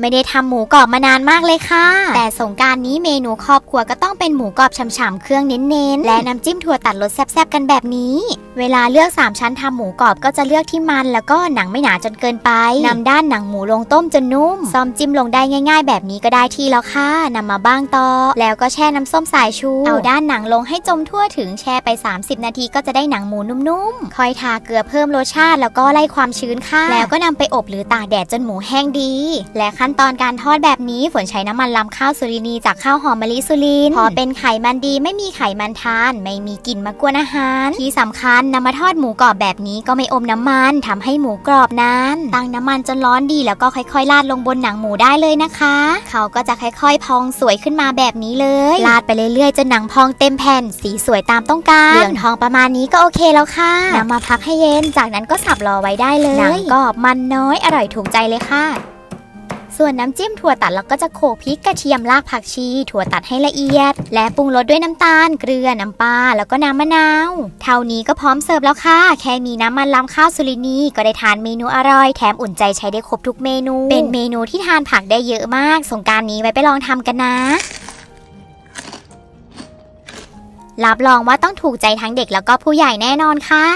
ไม่ได้ทำหมูกรอบมานานมากเลยค่ะ แต่สงการนี้เมนูครอบครัวก็ต้องเป็นหมูกรอบฉ่ำๆเครื่องเน้นๆ และน้ำจิ้มถั่วตัดรสแซ่บๆกันแบบนี้ เวลาเลือก 3 ชั้นทำหมูกรอบก็จะเลือกที่มัน แล้วก็หนังไม่หนาจนเกินไปนำด้านหนังหมูลงต้มจนนุ่มซ้อมจิ้มลงได้ง่ายๆ แบบนี้ก็ได้ที่แล้วค่ะนำมาบ้างต่อ แล้วก็แช่น้ำส้มสายชู เอาด้านหนังลงให้จมทั่วถึงแช่ไป 30 นาทีก็จะได้หนังหมูนุ่มๆค่อยทาเกลือเพิ่มรสชาติ แล้วก็ไล่ความชื้นค่ะ แล้วก็นำไปอบหรือตากแดดจนหมูแห้งดี และขั้นตอนการทอดแบบนี้ฝนใช้น้ำมันลำข้าวสุรินีจากข้าวหอมมะลิสุรินพอเป็นไขมันดีไม่มีไขมันทาน ไม่มีกลิ่นมากวนอาหารที่สำคัญนำมาทอดหมูกรอบแบบนี้ก็ไม่อมน้ำมันทำให้หมูกรอบนานตั้งน้ำมันจนร้อนดีแล้วก็ค่อยๆราดลงบนหนังหมูได้เลยนะคะ เขาก็จะค่อยๆ พองสวยขึ้นมาแบบนี้เลยราดไปเรื่อยๆจนหนังพองเต็มแผ่นสีสวยตามต้องการเหลืองทองประมาณนี้ก็โอเคแล้วค่ะนำมาพักให้เย็น จากนั้นก็สับรอไว้ได้เลยหนังกรอบมันน้อยอร่อยถูกใจเลยค่ะ ส่วนน้ำจิ้มถั่วตัดเราก็จะโขลกพริกกระเทียมรากผักชี ถั่วตัดให้ละเอียด และปรุงรสด้วยน้ำตาล เกลือ น้ำปลา แล้วก็น้ำมะนาว เท่านี้ก็พร้อมเสิร์ฟแล้วค่ะ แค่มีน้ำมันลำข้าวสุรินีก็ได้ทานเมนูอร่อย แถมอุ่นใจใช้ได้ครบทุกเมนู เป็นเมนูที่ทานผักได้เยอะมาก สงการนี้ไว้ไปลองทำกันนะรับรองว่าต้องถูกใจทั้งเด็กแล้วก็ผู้ใหญ่แน่นอนค่ะ